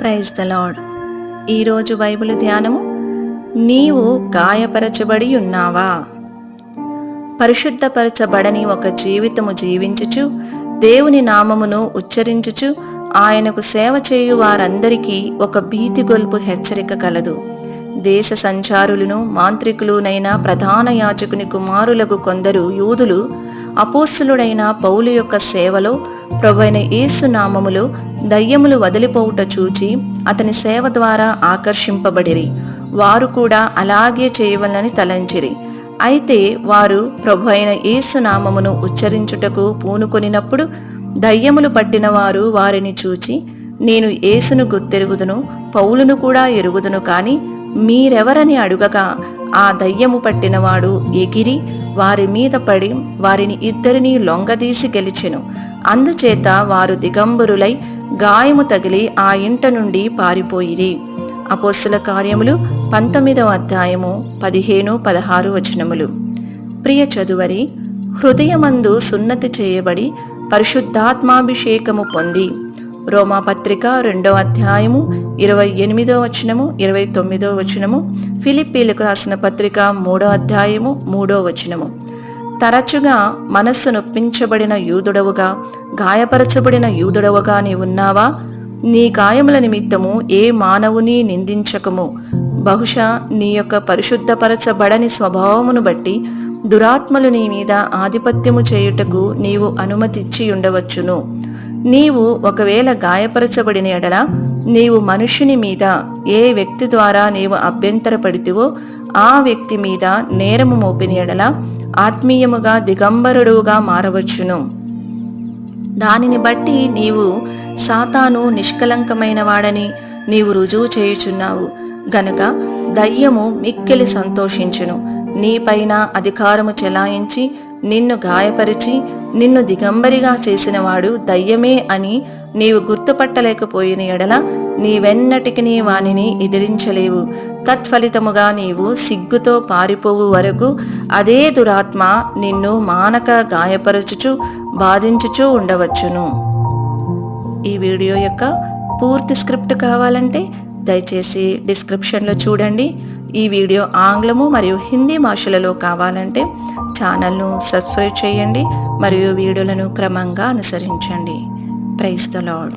Praise the lord ఈరోజు Bible ధ్యానము నీవు గాయపరచబడి ఉన్నావా? పరిశుద్ధపరచబడని ఒక జీవితము జీవించుచు దేవుని నామమును ఉచ్చరించుచు ఆయనకు సేవ చేయు వారందరికీ ఒక భీతిగొల్పు హెచ్చరిక కలదు. దేశ సంచారులను మాంత్రికులునైన ప్రధాన యాజకుని కుమారులకు కొందరు యూదులు అపోస్తులుడైన పౌలు యొక్క సేవలో ప్రభైన యేసు నామములో దయ్యములు వదిలిపోవుట చూచి అతని సేవ ద్వారా ఆకర్షింపబడిరి. వారు కూడా అలాగే చేయవలనని తలంచిరి. అయితే వారు ప్రభు అయిన యేసు నామమును ఉచ్చరించుటకు పూనుకొనినప్పుడు దయ్యములు పట్టిన వారు వారిని చూచి నేను యేసును గుర్తెరుగుదును పౌలును కూడా ఎరుగుదును కాని మీరెవరని అడుగగా ఆ దయ్యము పట్టినవాడు ఎగిరి వారి మీద పడి వారిని ఇద్దరిని లొంగదీసి గెలిచెను. అందుచేత వారు దిగంబరులై గాయము తగిలి ఆ ఇంట నుండి పారిపోయిరి. అపోస్తుల కార్యములు పంతొమ్మిదవ అధ్యాయము పదిహేను పదహారు వచనములు. ప్రియ చదువరి హృదయమందు సున్నతి చేయబడి పరిశుద్ధాత్మాభిషేకము పొంది. రోమాపత్రిక రెండో అధ్యాయము ఇరవై ఎనిమిదో వచనము ఇరవై తొమ్మిదో వచనము ఫిలిప్పీలకు రాసిన పత్రిక మూడో అధ్యాయము మూడో వచనము. తరచుగా మనస్సు నొప్పించబడిన యూదుడవుగా గాయపరచబడిన యూదుడవుగా నీ ఉన్నావా? నీ గాయముల నిమిత్తము ఏ మానవుని నిందించకము? బహుశా నీ యొక్క పరిశుద్ధపరచబడని స్వభావమును బట్టి దురాత్మలు నీ మీద ఆధిపత్యము చేయుటకు నీవు అనుమతిచ్చి ఉండవచ్చును. నీవు ఒకవేళ గాయపరచబడిన ఎడల నీవు మనుషుని మీద ఏ వ్యక్తి ద్వారా నీవు అభ్యంతరపడితివో ఆ వ్యక్తి మీద నేరము మోపిన ఎడల ఆత్మీయముగా దిగంబరుడుగా మారవచ్చును. దానిని బట్టి నీవు సాతాను నిష్కలంకమైన వాడని నీవు రుజువు చేయుచున్నావు. గనుక దయ్యము మిక్కిలి సంతోషించును. నీపైన అధికారము చెలాయించి నిన్ను గాయపరిచి నిన్ను దిగంబరిగా చేసినవాడు దయ్యమే అని నీవు గుర్తుపట్టలేకపోయిన ఎడల నీవెన్నటికి నీ వానిని ఎదిరించలేవు. తత్ఫలితముగా నీవు సిగ్గుతో పారిపోవు వరకు అదే దురాత్మ నిన్ను మానక గాయపరచుచు బాధించుచూ ఉండవచ్చును. ఈ వీడియో యొక్క పూర్తి స్క్రిప్ట్ కావాలంటే దయచేసి డిస్క్రిప్షన్లో చూడండి. ఈ వీడియో ఆంగ్లము మరియు హిందీ భాషలలో కావాలంటే ఛానల్ను సబ్స్క్రైబ్ చేయండి మరియు వీడియోలను క్రమంగా అనుసరించండి. Praise the lord